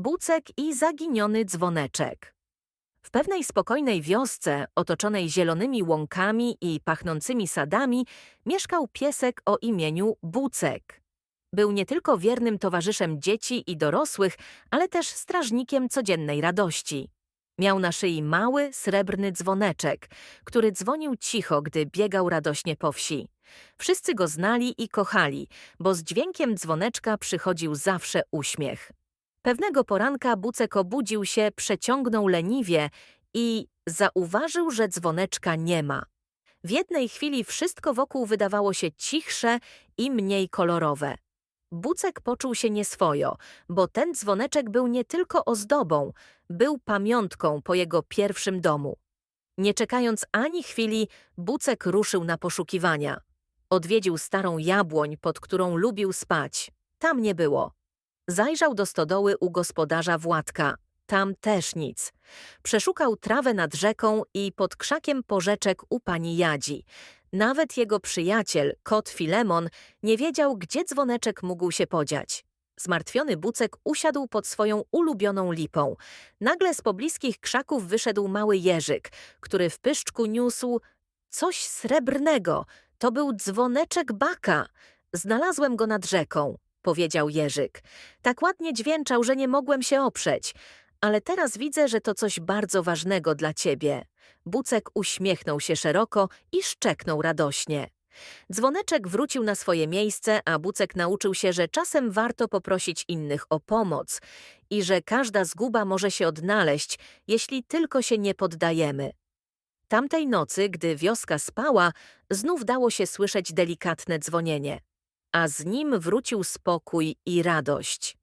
Bucek i zaginiony dzwoneczek. W pewnej spokojnej wiosce, otoczonej zielonymi łąkami i pachnącymi sadami, mieszkał piesek o imieniu Bucek. Był nie tylko wiernym towarzyszem dzieci i dorosłych, ale też strażnikiem codziennej radości. Miał na szyi mały, srebrny dzwoneczek, który dzwonił cicho, gdy biegał radośnie po wsi. Wszyscy go znali i kochali, bo z dźwiękiem dzwoneczka przychodził zawsze uśmiech. Pewnego poranka Bucek obudził się, przeciągnął leniwie i zauważył, że dzwoneczka nie ma. W jednej chwili wszystko wokół wydawało się cichsze i mniej kolorowe. Bucek poczuł się nieswojo, bo ten dzwoneczek był nie tylko ozdobą, był pamiątką po jego pierwszym domu. Nie czekając ani chwili, Bucek ruszył na poszukiwania. Odwiedził starą jabłoń, pod którą lubił spać. Tam nie było. Zajrzał do stodoły u gospodarza Władka. Tam też nic. Przeszukał trawę nad rzeką i pod krzakiem porzeczek u pani Jadzi. Nawet jego przyjaciel, kot Filemon, nie wiedział, gdzie dzwoneczek mógł się podziać. Zmartwiony Bucek usiadł pod swoją ulubioną lipą. Nagle z pobliskich krzaków wyszedł mały jeżyk, który w pyszczku niósł coś srebrnego. To był dzwoneczek baka. Znalazłem go nad rzeką, powiedział jeżyk. Tak ładnie dźwięczał, że nie mogłem się oprzeć. Ale teraz widzę, że to coś bardzo ważnego dla ciebie. Bucek uśmiechnął się szeroko i szczeknął radośnie. Dzwoneczek wrócił na swoje miejsce, a Bucek nauczył się, że czasem warto poprosić innych o pomoc i że każda zguba może się odnaleźć, jeśli tylko się nie poddajemy. Tamtej nocy, gdy wioska spała, znów dało się słyszeć delikatne dzwonienie, a z nim wrócił spokój i radość.